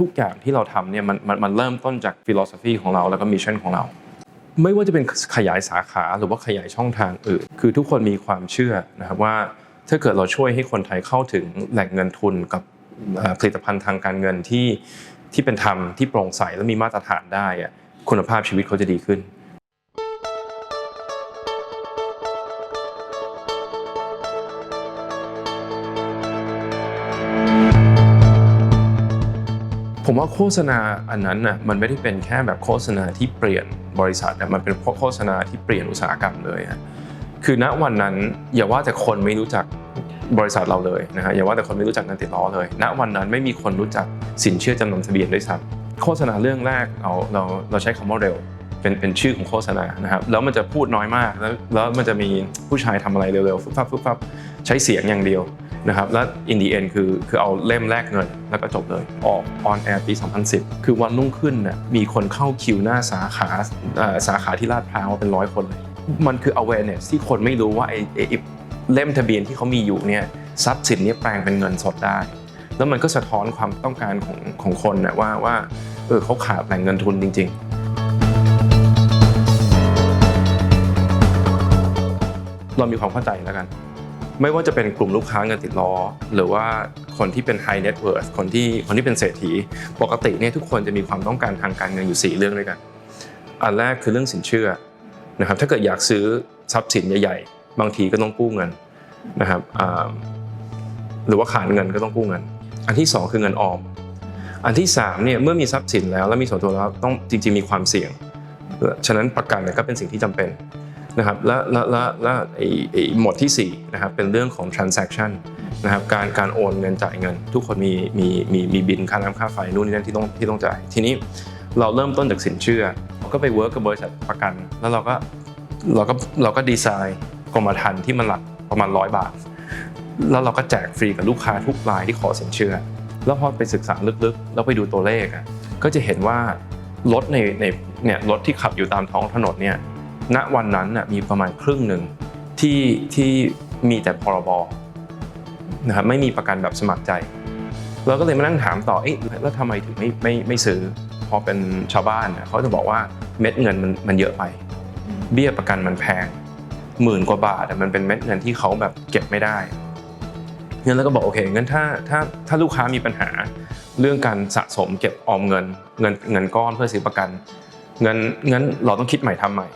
ทุกอย่างที่เราทำเนี่ยมันมันมันเริ่มต้นจากฟิโลสอฟีของเราแล้วก็มิชชั่นของเรา ไม่ว่าจะเป็นขยายสาขาหรือว่าขยายช่องทางอื่น คือทุกคนมีความเชื่อนะครับว่าถ้าเกิดเราช่วยให้คนไทยเข้าถึงแหล่งเงินทุนกับผลิตภัณฑ์ทางการเงินที่ที่เป็นธรรมที่โปร่งใสและมีมาตรฐานได้อะคุณภาพชีวิตเขาจะดีขึ้น ผมว่าโฆษณาอันนั้นน่ะมันไม่ได้เป็นแค่แบบโฆษณาที่เปลี่ยนบริษัทแต่มันเป็นโฆษณาที่เปลี่ยนอุตสาหกรรมเลยอะคือณวันนั้นอย่าว่าแต่คนไม่รู้จักบริษัทเราเลยนะฮะอย่าว่าแต่คนไม่รู้จักงานติดล้อเลย ณวันนั้นไม่มีคนรู้จักสินเชื่อจำนำทะเบียนด้วยซ้ำโฆษณาเรื่องแรกเราเราเราใช้คำว่าเร็วเป็นเป็นชื่อของโฆษณานะครับแล้วมันจะพูดน้อยมากแล้วแล้วมันจะมีผู้ชายทำอะไรเร็วๆฟึบฟับฟึบฟับใช้เสียงอย่างเดียว นะครับแล้ว in the end คือคือเอาเล่มแรกเงิน แล้วก็จบเลย ออก on air ปี 2010 คือวันรุ่งขึ้นน่ะมีคนเข้าคิวหน้าสาขาสาขาที่ลาดพร้าวเป็นร้อยคนเลย มันคือ awareness ที่คนไม่รู้ว่าไอ้ไอเล่มทะเบียนที่เขามีอยู่เนี่ยทรัพย์สินนี้แปลงเป็นเงินสดได้ แล้วมันก็สะท้อนความต้องการของของคนน่ะว่าว่าเออเขาขาดแหล่งเงินทุนจริง ๆเรามีความเข้าใจแล้วกัน ไม่ว่าจะเป็นกลุ่มลูกค้าเงินติดล้อ หรือว่าคนที่เป็น high net worth คนที่คนที่เป็นเศรษฐี ปกติเนี่ยทุกคนจะมีความต้องการทางการเงินอยู่ 4 เรื่องด้วยกัน อันแรกคือเรื่องสินเชื่อนะครับถ้าเกิดอยากซื้อทรัพย์สินใหญ่ๆ บางทีก็ต้องกู้เงินนะครับหรือว่าขาดเงินก็ต้องกู้เงิน อันที่ 2 คือเงินออม อันที่3เนี่ยเมื่อมีทรัพย์สินแล้ว แล้วมีส่วนตัวแล้วต้องจริงๆมีความเสี่ยงฉะนั้นประกันเนี่ยก็เป็นสิ่งที่จำเป็น นะครับและและและและไอ้ไอหมวดที่4นะครับเป็นเรื่องของ transaction นะครับการการโอนเงินจ่ายเงิน ทุกคนมีมีมีมีบินค่าน้ำค่าไฟนู่นนี่นั่นที่ต้องที่ต้องจ่าย ทีนี้เราเริ่มต้นจากสินเชื่อเราก็ไปเวิร์กกับบริษัทประกัน แล้วเราก็เราก็เราก็ดีไซน์กรมธรรม์ที่มันหลักประมาณร้อยบาท แล้วเราก็แจกฟรีกับลูกค้าทุกรายที่ขอสินเชื่อ แล้วพอไปศึกษาลึกๆ แล้วไปดูตัวเลขอะก็จะเห็นว่ารถในในเนี่ยรถที่ขับอยู่ตามท้องถนนเนี่ย ณวันนั้นมีประมาณครึ่งหนึ่งที่ที่มีแต่พรบนะครับไม่มีประกันแบบสมัครใจ เราก็เลยมานั่งถามต่อเอ๊ะแล้วทำไมถึงไม่ไม่ไม่ซื้อพอเป็นชาวบ้านเขาจะบอกว่าเม็ดเงินมันมันเยอะไป เบี้ยประกันมันแพงหมื่นกว่าบาทมันเป็นเม็ดเงินที่เขาแบบเก็บไม่ได้งั้นเราก็บอกโอเคงั้นถ้าถ้าถ้าลูกค้ามีปัญหาเรื่องการสะสมเก็บออมเงินเงินเงินก้อนเพื่อซื้อประกันเงินงั้นเราต้องคิดใหม่ทำใหม่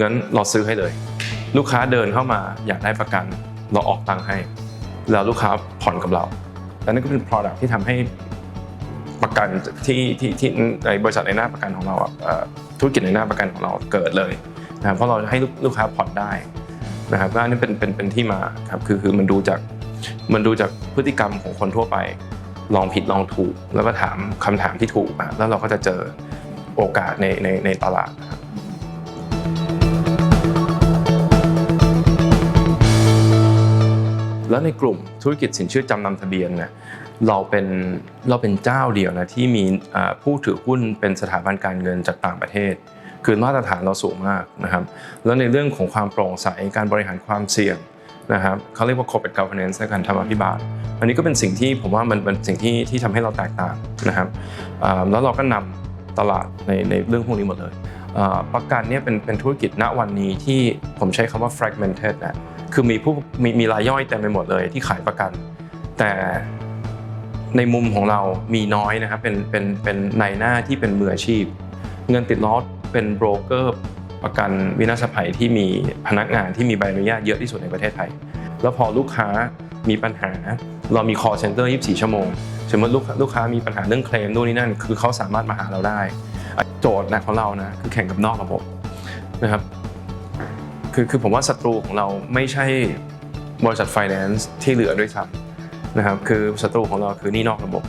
งั้นเราซื้อให้เลย ลูกค้าเดินเข้ามาอยากได้ประกัน เราออกตังค์ให้ แล้วลูกค้าผ่อนกับเราและนั่นก็เป็น product ที่ทำให้ประกันที่ที่ที่ในบริษัทในหน้าประกันของเราอะเอ่อธุรกิจในหน้าประกันของเราเกิดเลยนะครับเพราะเราให้ลูกลูกค้าผ่อนได้นะครับก็อันนี้เป็นเป็นเป็นที่มาครับคือคือมันดูจากมันดูจากพฤติกรรมของคนทั่วไป ลองผิดลองถูก แล้วก็ถามคำถามที่ถูกอะแล้วเราก็จะเจอโอกาสในในในตลาดครับ แล้วในกลุ่มธุรกิจสินเชื่อจำนำทะเบียนเนี่ยเราเป็นเราเป็นเจ้าเดียวนะที่มีผู้ถือหุ้นเป็นสถาบันการเงินจากต่างประเทศ คือมาตรฐานเราสูงมากนะครับ แล้วในเรื่องของความโปร่งใสการบริหารความเสี่ยงนะครับเขาเรียกว่า corporate governance ในการทำอภิบาลอันนี้ก็เป็นสิ่งที่ผมว่ามันเป็นสิ่งที่ที่ทำให้เราแตกต่างนะครับแล้วเราก็นำตลาดในในเรื่องพวกนี้หมดเลยประกันเนี่ยเป็นเป็นธุรกิจณวันนี้ที่ผมใช้คำว่า fragmented นะ คือมีผู้มีมีรายย่อยเต็มไปหมดเลยที่ขายประกัน แต่ในมุมของเรามีน้อยนะครับเป็นเป็นเป็นในหน้าที่เป็นมืออาชีพ เงินติดล้อเป็นโบรกเกอร์ประกันวินาศภัยที่มีพนักงานที่มีใบอนุญาตเยอะที่สุดในประเทศไทย แล้วพอลูกค้ามีปัญหา เรามี call center 24 ชั่วโมง สมมติลูกลูกค้ามีปัญหาเรื่องเคลมนู่นนี่นั่น คือเขาสามารถมาหาเราได้ โจทย์หนักของเรานะคือแข่งกับนอกระบบนะครับ คือคือผมว่าศัตรูของเราไม่ใช่บริษัทไฟแนนซ์ที่เหลือด้วยซ้ำนะครับคือศัตรูของเราคือหนี้นอกระบบ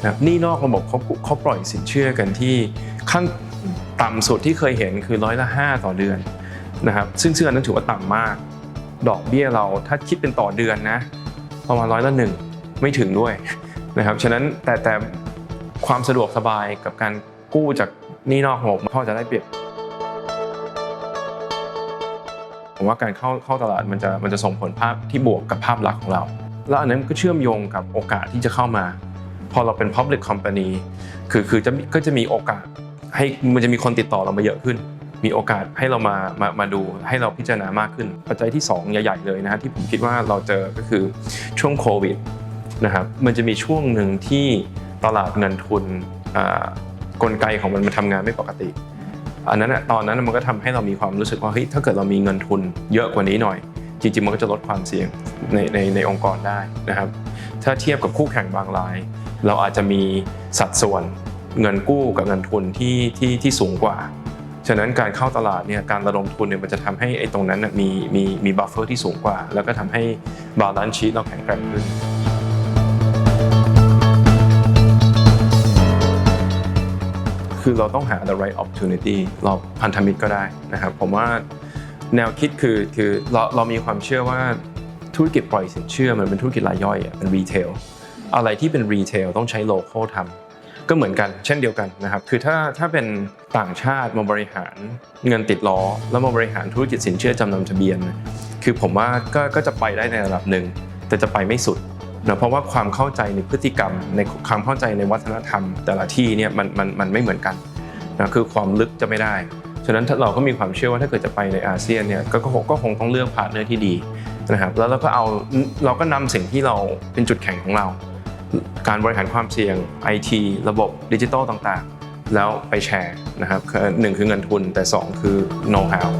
นะครับหนี้นอกระบบเขาเขาปล่อยสินเชื่อกันที่ขั้นต่ำสุดที่เคยเห็นคือร้อยละ5ต่อเดือนนะครับซึ่งซึ่อันนั้นถือว่าต่ำมาก ดอกเบี้ยเราถ้าคิดเป็นต่อเดือนนะประมาณร้อยละหนึ่งไม่ถึงด้วยนะครับฉะนั้นแต่แต่ความสะดวกสบายกับการกู้จากหนี้นอกระบบเขาจะได้เปรียบ ผมว่าการเข้าเข้าตลาดมันจะมันจะส่งผลภาพที่บวกกับภาพลักษณ์ของเรา แล้วอันนั้นก็เชื่อมโยงกับโอกาสที่จะเข้ามา พอเราเป็น public company คือคือจะก็จะมีโอกาสให้มันจะมีคนติดต่อเรามาเยอะขึ้น มีโอกาสให้เรามามามาดูให้เราพิจารณามากขึ้น ปัจจัยที่ 2 ใหญ่ๆเลยนะฮะที่ผมคิดว่าเราเจอก็คือช่วงโควิดนะครับมันจะมีช่วงหนึ่งที่ตลาดเงินทุนกลไกของมันมันทำงานไม่ปกติ อันนั้นอะตอนนั้นมันก็ทำให้เรามีความรู้สึกว่าเฮ้ยถ้าเกิดเรามีเงินทุนเยอะกว่านี้หน่อย จริงๆมันก็จะลดความเสี่ยงในในในองค์กรได้นะครับ ถ้าเทียบกับคู่แข่งบางราย เราอาจจะมีสัดส่วนเงินกู้กับเงินทุนที่ที่ที่สูงกว่า ฉะนั้นการเข้าตลาดเนี่ยการระดมทุนเนี่ยมันจะทำให้ไอ้ตรงนั้นน่ะมีมีมีบัฟเฟอร์ที่สูงกว่า แล้วก็ทำให้บาลานซ์ชีตเราแข็งแกร่งขึ้น คือเราต้องหา the right opportunity เราพันธมิตรก็ได้นะครับผมว่าแนวคิดคือคือเราเรามีความเชื่อว่าธุรกิจปล่อยสินเชื่อมันเป็นธุรกิจรายย่อยเป็นรีเทลอะไรที่เป็นรีเทลต้องใช้โลเคอลทำก็เหมือนกัน เช่นเดียวกันนะครับคือถ้าถ้าเป็นต่างชาติมาบริหารเงินติดล้อ แล้วมาบริหารธุรกิจสินเชื่อจำนำทะเบียน คือผมว่าก็ก็จะไปได้ในระดับหนึ่งแต่จะไปไม่สุด นะเพราะว่าความเข้าใจในพฤติกรรม ในความเข้าใจในวัฒนธรรม แต่ละที่เนี่ยมันมันมันไม่เหมือนกันนะคือความลึกจะไม่ได้ฉะนั้นเราก็มีความเชื่อว่าถ้าเกิดจะไปในอาเซียนเนี่ยก็คงก็คงต้องเลือกพาร์ทเนอร์ที่ดีนะครับแล้วเราก็เอาเราก็นำสิ่งที่เราเป็นจุดแข็งของเรา การบริหารความเสี่ยง IT ระบบดิจิทัลต่างๆ แล้วไปแชร์นะครับหนึ่งคือเงินทุนแต่สองคือ know how